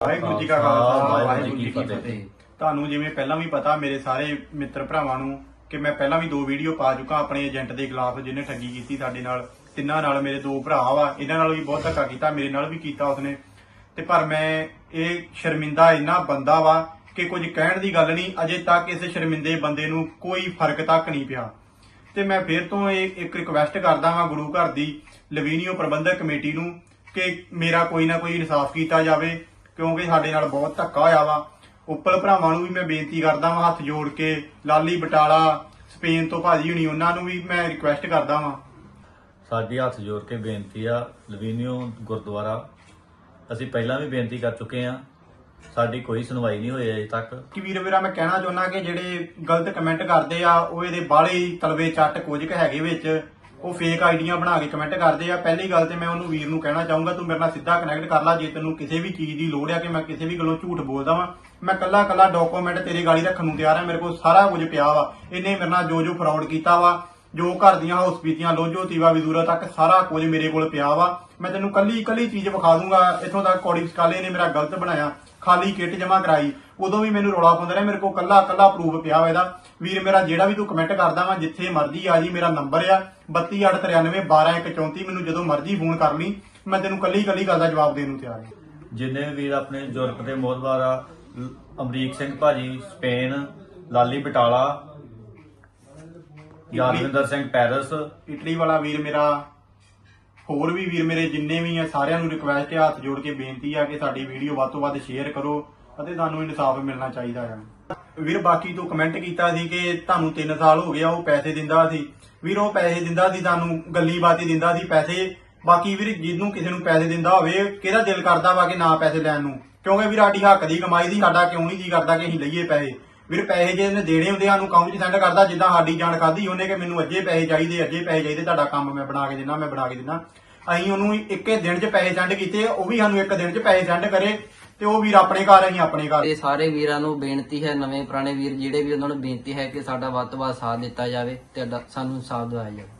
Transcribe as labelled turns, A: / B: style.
A: ਵਾਹਿਗੁਰੂ ਜੀ ਕਾ ਖਾਲਸਾ ਵਾਹਿਗੁਰੂ ਜੀ ਕੀ ਫਤਿਹ। ਤੁਹਾਨੂੰ ਜਿਵੇਂ ਪਹਿਲਾਂ ਵੀ ਪਤਾ ਮੇਰੇ ਸਾਰੇ ਮਿੱਤਰ ਭਰਾਵਾਂ ਨੂੰ ਕਿ ਮੈਂ ਪਹਿਲਾਂ ਵੀ ਦੋ ਵੀਡੀਓ ਪਾ ਚੁੱਕਾ ਆਪਣੇ ਏਜੰਟ ਦੇ ਖਿਲਾਫ ਜਿਹਨੇ ਠੱਗੀ ਕੀਤੀ ਸਾਡੇ ਨਾਲ। ਤਿੰਨਾਂ ਨਾਲ ਮੇਰੇ ਦੋ ਭਰਾ ਵਾ ਇਹਨਾਂ ਨਾਲ ਵੀ ਬਹੁਤ ਧੱਕਾ ਕੀਤਾ ਮੇਰੇ ਨਾਲ ਵੀ ਕੀਤਾ ਉਸਨੇ। ਤੇ ਪਰ ਮੈਂ ਇਹ ਸ਼ਰਮਿੰਦਾ ਇੰਨਾ ਬੰਦਾ ਵਾ ਕਿ ਕੁਝ ਕਹਿਣ ਦੀ ਗੱਲ ਨਹੀਂ ਅਜੇ ਤੱਕ ਇਸ ਸ਼ਰਮਿੰਦੇ ਬੰਦੇ ਨੂੰ ਕੋਈ ਫ਼ਰਕ ਤੱਕ ਨਹੀਂ ਪਿਆ। ਤੇ ਮੈਂ ਫੇਰ ਤੋਂ ਇਹ ਇੱਕ ਰਿਕਵੈਸਟ ਕਰਦਾ ਹਾਂ ਗੁਰੂ ਘਰ ਦੀ ਲਵੀਨੀਓ ਪ੍ਰਬੰਧਕ ਕਮੇਟੀ ਨੂੰ ਕਿ ਮੇਰਾ ਕੋਈ ਨਾ ਕੋਈ ਇਨਸਾਫ ਕੀਤਾ ਜਾਵੇ। ਕਿਉਂਕਿ ਸਾਡੇ ਨਾਲ ਬਹੁਤ ਧੱਕਾ ਹੋਇਆ ਵਾ। ਉੱਪਲ ਭਰਾਵਾਂ ਨੂੰ ਵੀ ਮੈਂ ਬੇਨਤੀ ਕਰਦਾ ਹਾਂ ਹੱਥ ਜੋੜ ਕੇ ਲਾਲੀ ਬਟਾਲਾ ਸਪੇਨ ਤੋਂ ਭਾਜੀ ਹੁਣੀ ਉਹਨਾਂ ਨੂੰ ਵੀ ਮੈਂ ਰਿਕਵੈਸਟ ਕਰਦਾ ਹਾਂ
B: ਸਾਡੀ ਹੱਥ ਜੋੜ ਕੇ ਬੇਨਤੀ ਆ ਲਵੀਨੀਓ ਗੁਰਦੁਆਰਾ ਅਸੀਂ ਪਹਿਲਾਂ ਵੀ ਬੇਨਤੀ ਕਰ ਚੁੱਕੇ ਆ। ਸਾਡੀ ਕੋਈ ਸੁਣਵਾਈ ਨਹੀਂ ਹੋਈ ਅਜੇ ਤੱਕ।
A: ਕਿ ਵੀਰ ਵੀਰਾ ਮੈਂ ਕਹਿਣਾ ਚਾਹੁੰਦਾ ਕਿ ਜਿਹੜੇ ਗਲਤ ਕਮੈਂਟ ਕਰਦੇ ਆ ਉਹ ਇਹਦੇ ਬਾਲੇ ਹੀ ਤਲਵੇ ਚੱਟ ਕੁਝ ਕੁ ਹੈਗੇ ਵਿੱਚ। ਉਹ ਫੇਕ ਆਈਡੀਆਂ ਬਣਾ ਕੇ ਕਮੈਂਟ ਕਰਦੇ ਆ। ਪਹਿਲੀ ਗੱਲ ਤੇ ਮੈਂ ਉਹਨੂੰ ਵੀਰ ਨੂੰ ਕਹਿਣਾ ਚਾਹੂੰਗਾ, ਤੂੰ ਮੇਰੇ ਨਾਲ ਸਿੱਧਾ ਕਨੈਕਟ ਕਰ ਲੈ। ਜੇ ਤੈਨੂੰ ਕਿਸੇ ਵੀ ਚੀਜ਼ ਦੀ ਲੋੜ ਆ ਕਿ ਮੈਂ ਕਿਸੇ ਵੀ ਗੱਲੋਂ ਝੂਠ ਬੋਲਦਾ ਵਾਂ, ਮੈਂ ਕੱਲਾ ਕੱਲਾ ਡਾਕੂਮੈਂਟ ਤੇਰੀ ਗਾਲੀ ਰੱਖਣ ਨੂੰ ਤਿਆਰ ਆ। ਮੇਰੇ ਕੋਲ ਸਾਰਾ ਕੁਝ ਪਿਆ ਵਾ। ਇਹਨੇ ਮੇਰੇ ਨਾਲ ਜੋ ਜੋ ਫਰਾਡ ਕੀਤਾ ਵਾ, ਜੋ ਘਰ ਦੀਆਂ ਹਸਪੀਟੀਆਂ ਲੋਜੋ ਤੀਵਾ ਵਿਦੂਰਾ ਤੱਕ ਸਾਰਾ ਕੁਝ ਮੇਰੇ ਕੋਲ ਪਿਆ ਵਾ। ਮੈਂ ਤੈਨੂੰ ਕੱਲੀ ਕੱਲੀ ਚੀਜ਼ ਵਿਖਾ ਦੂੰਗਾ। ਇੱਥੋਂ ਤੱਕ ਕੋਡੀ ਸਕਾਲੇ ਨੇ ਮੇਰਾ ਗਲਤ ਬਣਾਇਆ। ਖਾਲੀ ਕਿੱਟ ਜਮਾ ਕਰਾਈ ਉਦੋਂ ਵੀ ਮੈਨੂੰ ਰੋਲਾ ਪਾਉਂਦਾ ਰਿਹਾ ਮੇਰੇ ਕੋਲ ਕੱਲਾ ਕੱਲਾ ਪ੍ਰੂਫ ਪਿਆ ਇਹਦਾ। ਵੀਰ ਮੇਰਾ ਜਿਹੜਾ ਵੀ ਤੂੰ ਕਮੈਂਟ ਕਰਦਾ ਵਾ ਜਿੱਥੇ ਮਰਜ਼ੀ ਆ ਜੀ ਮੇਰਾ ਨੰਬਰ ਆ 3293 12134 ਮੈਨੂੰ ਜਦੋਂ ਮਰਜ਼ੀ ਫੋਨ ਕਰ ਲਈ ਮੈਂ ਤੈਨੂੰ ਕੱਲੀ ਕੱਲੀ ਗੱਲ ਦਾ ਜਵਾਬ ਦੇਣ ਨੂੰ ਤਿਆਰ ਹਾਂ।
B: ਜਿੰਨੇ ਵੀ ਵੀਰ ਆਪਣੇ ਯੂਰਪ ਦੇ ਮੋਹਦਵਾਰ ਅਮਰੀਕ ਸਿੰਘ ਭਾਜੀ Spain Lali Batala Yadwinder Singh Paris.
A: Italy ਵਾਲਾ ਵੀਰ ਮੇਰਾ ਹੋਰ ਵੀ ਵੀਰ ਮੇਰੇ ਜਿੰਨੇ ਵੀ ਆ, ਸਾਰਿਆਂ ਨੂੰ ਰਿਕਵੈਸਟ ਹੈ ਹੱਥ ਜੋੜ ਕੇ ਬੇਨਤੀ ਆ ਕਿ ਸਾਡੀ ਵੀਡੀਓ ਵੱਧ ਤੋਂ ਵੱਧ ਸ਼ੇਅਰ ਕਰੋ ਅਤੇ ਤੁਹਾਨੂੰ ਇਨਸਾਫ ਮਿਲਣਾ ਚਾਹੀਦਾ ਹੈ ਵੀਰ, ਬਾਕੀ ਤੂੰ ਕਮੈਂਟ ਕੀਤਾ ਸੀ ਕਿ ਤੁਹਾਨੂੰ 3 ਸਾਲ ਹੋ ਗਿਆ ਉਹ ਪੈਸੇ ਦਿੰਦਾ ਸੀ। ਵੀਰ, ਉਹ ਪੈਸੇ ਦਿੰਦਾ ਸੀ ਤੁਹਾਨੂੰ ਗੱਲੀ ਬਾਤੀ ਦਿੰਦਾ ਸੀ ਪੈਸੇ। ਬਾਕੀ ਵੀਰ, ਜਿਹਨੂੰ ਕਿਸੇ ਨੂੰ ਪੈਸੇ ਦਿੰਦਾ ਹੋਵੇ, ਕਿਹਦਾ ਦਿਲ ਕਰਦਾ ਵਾ ਕਿ ਨਾ ਪੈਸੇ ਲੈਣ ਨੂੰ? ਕਿਉਂਕਿ ਵੀਰ, ਸਾਡੀ ਹੱਕ ਦੀ ਕਮਾਈ ਦੀ, ਸਾਡਾ ਕਿਉਂ ਨਹੀਂ ਜੀ ਕਰਦਾ ਕਿ ਅਸੀਂ ਲਈਏ ਪੈਸੇ? ਵੀਰ ਪੈਸੇ ਜੇ ਇਹਨੇ ਦੇਣੇ ਹੁੰਦੇ ਸਾਨੂੰ ਅਕਾਊਂਟ 'ਚ ਸੈਂਡ ਕਰਦਾ, ਜਿੱਦਾਂ ਸਾਡੀ ਜਾਣ ਖਾਦੀ ਉਹਨੇ ਕਿ ਮੈਨੂੰ ਅੱਜੇ ਪੈਸੇ ਚਾਹੀਦੇ, ਅੱਜੇ ਪੈਸੇ ਚਾਹੀਦੇ, ਤੁਹਾਡਾ ਕੰਮ ਮੈਂ ਬਣਾ ਕੇ ਦਿੰਦਾ, ਮੈਂ ਬਣਾ ਕੇ ਦਿੰਦਾ। ਅਸੀਂ ਉਹਨੂੰ ਇੱਕੇ ਦਿਨ 'ਚ ਪੈਸੇ ਸੈਂਡ ਕੀਤੇ, ਉਹ ਵੀ ਸਾਨੂੰ ਇੱਕ ਦਿਨ 'ਚ ਪੈਸੇ ਸੈਂਡ ਕਰੇ ਤੇ ਉਹ ਵੀਰ ਆਪਣੇ ਘਰ, ਅਸੀਂ ਆਪਣੇ ਘਰ।
C: ਤੇ ਸਾਰੇ ਵੀਰਾਂ ਨੂੰ ਬੇਨਤੀ ਹੈ, ਨਵੇਂ ਪੁਰਾਣੇ ਵੀਰ ਜਿਹੜੇ ਵੀ ਉਹਨਾਂ ਨੂੰ ਬੇਨਤੀ ਹੈ ਕਿ ਸਾਡਾ ਵੱਧ ਤੋਂ ਵੱਧ ਸਾਥ ਦਿੱਤਾ ਜਾਵੇ ਤੇ ਸਾਨੂੰ ਸਾਥ ਦਿਵਾਇਆ ਜਾਵੇ।